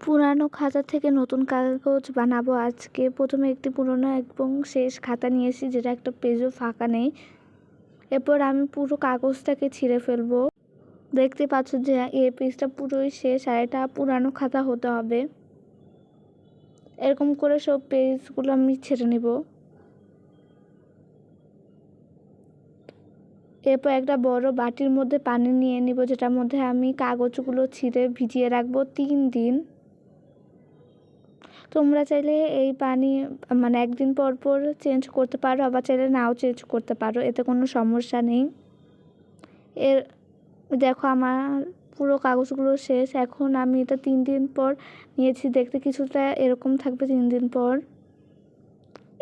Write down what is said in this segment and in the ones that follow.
পুরানো খাতা থেকে নতুন কাগজ বানাবো। আজকে প্রথমে একটি পুরনো এবং শেষ খাতা নিয়েছি যেটা একটা পেজও ফাঁকা নেই। এরপর আমি পুরো কাগজটাকে ছিঁড়ে ফেলব। দেখতে পাচ্ছ যে এ পেজটা পুরোই শেষ আর এটা পুরানো খাতা হতে হবে। এরকম করে সব পেজগুলো আমি ছেড়ে নেব। এরপর একটা বড় বাটির মধ্যে পানি নিয়ে নিব, যেটার মধ্যে আমি কাগজগুলো ছিঁড়ে ভিজিয়ে রাখব তিন দিন। তোমরা চাইলে এই পানি মানে একদিন পর পর চেঞ্জ করতে পারো, আবার চাইলে নাও চেঞ্জ করতে পারো, এতে কোনো সমস্যা নেই। এর, দেখো আমার পুরো কাগজগুলো শেষ, এখন আমি এটা তিন দিন পর নিয়েছি, দেখতে কিছুটা এরকম থাকবে তিন দিন পর।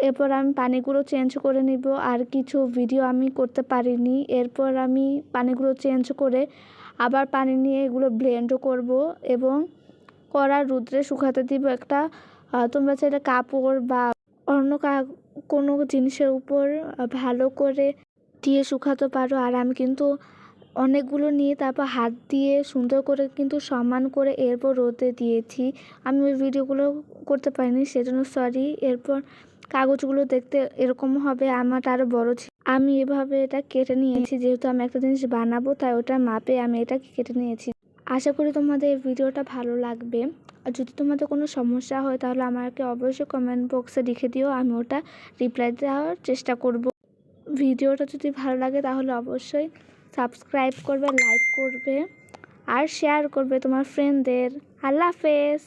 এরপর আমি পানিগুলো চেঞ্জ করে নিব, আর কিছু ভিডিও আমি করতে পারিনি। এরপর আমি পানিগুলো চেঞ্জ করে আবার পানি নিয়ে এগুলো ব্লেন্ডও করব, এবং কড়া রুদ্রে শুকাতে দিব একটা তোমরা চাইলে কাপড় বা অন্য কোনো জিনিসের উপর ভালো করে দিয়ে শুকাতে পারো। আর আমি কিন্তু অনেকগুলো নিয়ে তারপর হাত দিয়ে সুন্দর করে কিন্তু সমান করে এরপর রোদে দিয়েছি। আমি ওই ভিডিওগুলো করতে পারিনি, সেজন্য সরি এরপর কাগজগুলো দেখতে এরকম হবে আমারটা আরও বড় ছিল আমি এভাবে এটা কেটে নিয়েছি। যেহেতু আমি একটা জিনিস বানাবো, তাই ওটার মাপে আমি এটা কেটে নিয়েছি। আশা করি তোমাদের এই ভিডিওটা ভালো লাগবে। আর যদি তোমাদের কোনো সমস্যা হয়, তাহলে আমাকে অবশ্যই কমেন্ট বক্সে লিখে দিও, আমি ওটা রিপ্লাই দেওয়ার চেষ্টা করব। ভিডিওটা যদি ভালো লাগে, তাহলে অবশ্যই সাবস্ক্রাইব করবে লাইক করবে, আর শেয়ার করবে তোমার ফ্রেন্ডদের আল্লাহ হাফেজ!